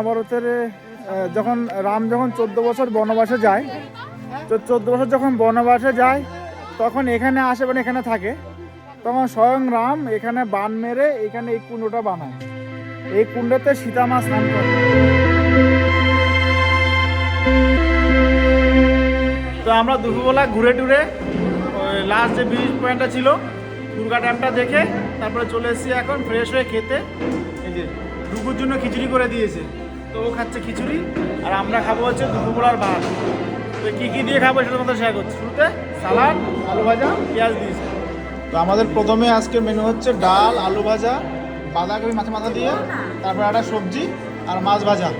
মহাভারতের যখন রাম যখন চোদ্দ বছর বনবাসে যায়, তো চোদ্দ বছর যখন বনবাসে যায়, তখন এখানে আসে মানে এখানে থাকে, তখন স্বয়ং রাম এখানে বান মেরে এখানে এই কুণ্ডটা বানায়। এই কুণ্ডতে সীতা মা স্নান করে। তো আমরা দুপুরবেলা ঘুরে টুরে লাস্ট যে ব্রিজ পয়েন্টটা ছিল, দুর্গা ড্যামটা দেখে তারপরে চলে এসেছি এখন ফ্রেশ হয়ে খেতে। এই যে দুপুর জন্য খিচুড়ি করে দিয়েছে। তো খাচ্ছে খিচুড়ি, আর আমরা খাব হচ্ছে দুপুরবেলার ভাত। তো কী কী দিয়ে খাব সেটা তোমাদের শেয়ার করছি। শুরুতে সালাড আলু ভাজা, পেঁয়াজ দিয়েছে তো আমাদের প্রথমে আজকে মেনু হচ্ছে ডাল, আলু ভাজা, বাঁধাকপি মাথা মাথা দিয়ে, তারপর একটা সবজি আর মাছ ভাজা।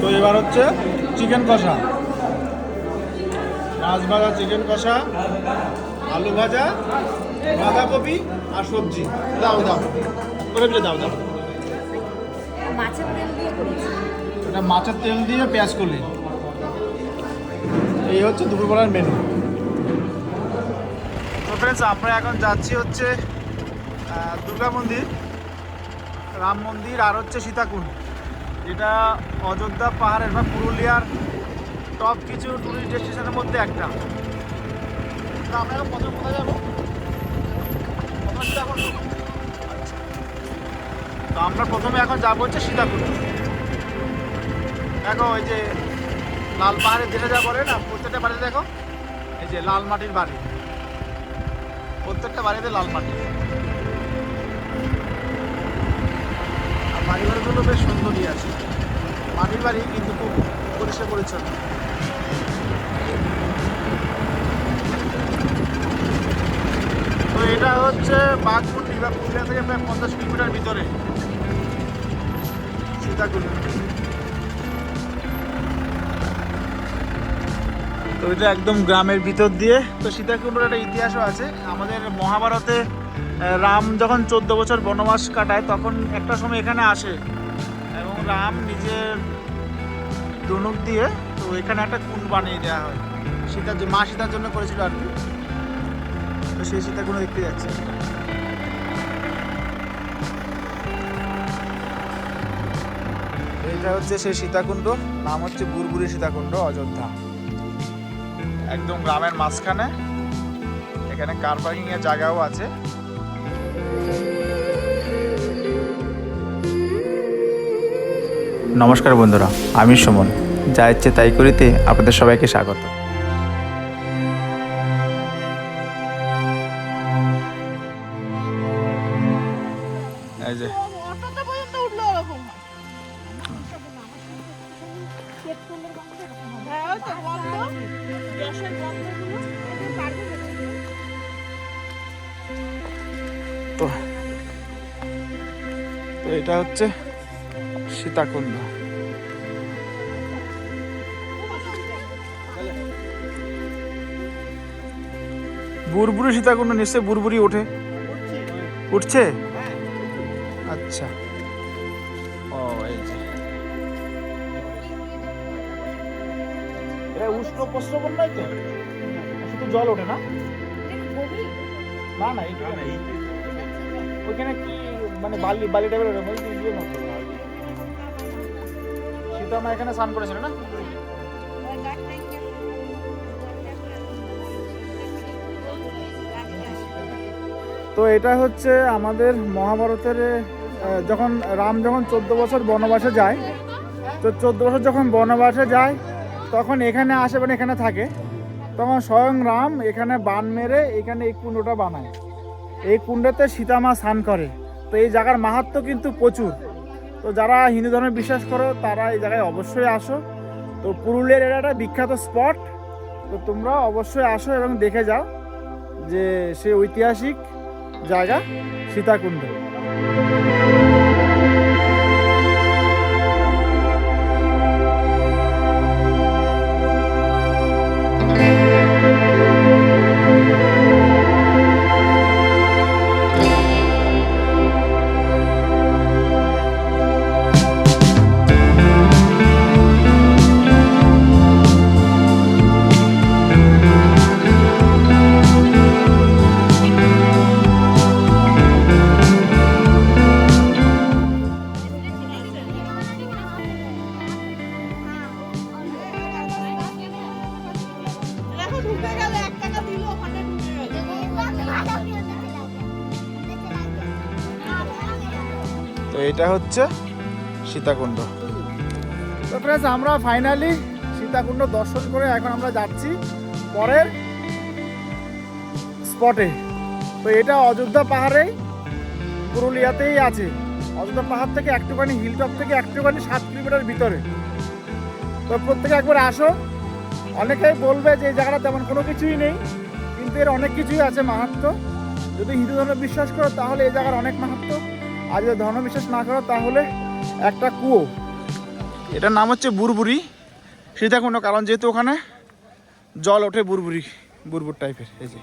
তো এবার হচ্ছে চিকেন কষা। মাছ ভাজা চিকেন কষা, আলু ভাজা বাঁধাকপি আর সবজি। দাও দাও। করে দিলে দাও দাও। মাছের তেল দিয়ে করেছি। এটা মাছের তেল দিয়ে পেঁয়াজ করলি। এই হচ্ছে দুপুরবেলার মেনু তো ফ্রেন্ডস আমরা এখন যাচ্ছি হচ্ছে দুর্গা মন্দির রাম মন্দির আর হচ্ছে সীতাকুণ্ড। যেটা অযোধ্যা পাহাড়ের বা পুরুলিয়ার টপ কিছু টুরিস্ট ডেস্টিনেশনের মধ্যে একটা। আমরা এখন প্রথমে কোথায় যাব। তো আমরা প্রথমে এখন যাব হচ্ছে সীতাকুণ্ড। দেখো ওই যে লাল পাহাড়ের যেটা যা বলে না, প্রত্যেকটা বাড়িতে দেখো, এই যে লাল মাটির বাড়ি। প্রত্যেকটা বাড়িতে লাল মাটি। আর বাড়ি বাড়িগুলো বেশ সুন্দরই আছে। মাটির বাড়ি কিন্তু খুব পরিষ্কার পরিচ্ছন্ন। তো এটা হচ্ছে বাঘমুন্ডি বা পুরুলিয়া থেকে প্রায় পঞ্চাশ কিলোমিটার ভিতরে। সীতাকুণ্ড। তো এটা একদম গ্রামের ভিতর দিয়ে। তো সীতাকুণ্ডের একটা ইতিহাসও আছে। আমাদের মহাভারতে রাম যখন চোদ্দ বছর বনবাস কাটায়, তখন একটা সময় এখানে আসে। এবং রাম নিজের ধনুক দিয়ে তো এখানে একটা কুণ্ড বানিয়ে দেওয়া হয়। সীতার মা সীতার জন্য করেছিল আর কি। তো সেই সীতাকুণ্ড দেখতে যাচ্ছে। এইটা হচ্ছে সেই সীতাকুণ্ড, নাম হচ্ছে বুরবুরি সীতাকুণ্ড, অযোধ্যা। একদম গ্রামের মাঝখানে, এখানে কার পার্কিং এর জায়গাও আছে। নমস্কার বন্ধুরা, আমি সুমন। যা ইচ্ছে তাই করিতে আপনাদের সবাইকে স্বাগত। এই যে। হ্যাঁ তো তো এটা হচ্ছে সীতাকুণ্ড। বুরবুরি সীতাকুণ্ড নিশ্চয় বুরবুরি ওঠে। উঠছে? আচ্ছা। ও এই যে। এটা উষ্ণ প্রস্রবণ নয় তো? শুধু জল ওঠে না? না না এইটা না ওইখানে কি মানে বালি বালি টাইপের ওরকম ওই যে ইয়ে মতো। সীতা মা এখানে স্নান করেছিল না? তো এটা হচ্ছে আমাদের মহাভারতের যখন রাম যখন চোদ্দ বছর বনবাসে যায়, তো চোদ্দ বছর যখন বনবাসে যায়, তখন এখানে আসে মানে এখানে থাকে, তখন স্বয়ং রাম এখানে বান মেরে এখানে এই কুণ্ডটা বানায়। এই কুণ্ডতে সীতা মা স্নান করে। তো এই জায়গার মাহাত্ম কিন্তু প্রচুর। তো যারা হিন্দু ধর্মে বিশ্বাস করো, তারা এই জায়গায় অবশ্যই আসো। তো পুরুলিয়ার এটা একটা বিখ্যাত স্পট। তো তোমরা অবশ্যই আসো এবং দেখে যাও যে সে ঐতিহাসিক জায়গা সীতাকুণ্ড। এটা হচ্ছে সীতাকুণ্ড। তো আমরা ফাইনালি সীতাকুণ্ড দর্শন করে এখন আমরা যাচ্ছি পরের স্পটে তো এটা অযোধ্যা পাহাড়েই পুরুলিয়াতেই আছে। অযোধ্যা পাহাড় থেকে একটুখানি হিলটপ থেকে একটুখানি সাত কিলোমিটার ভিতরে। তো প্রত্যেকে একবার আসো। অনেকেই বলবে যে এই জায়গাটা তেমন কোনো কিছুই নেই, কিন্তু এর অনেক কিছুই আছে মাহাত্ম যদি হিন্দু ধর্মে বিশ্বাস করো, তাহলে এই জায়গার অনেক মাহাত্ম আর যদি ধর্ম বিশ্বাস না করো, তাহলে একটা কুয়ো। এটার নাম হচ্ছে বুরবুরি কোনো কারণ যেহেতু ওখানে জল ওঠে বুরবুরি বুরবুর টাইপের এই যে।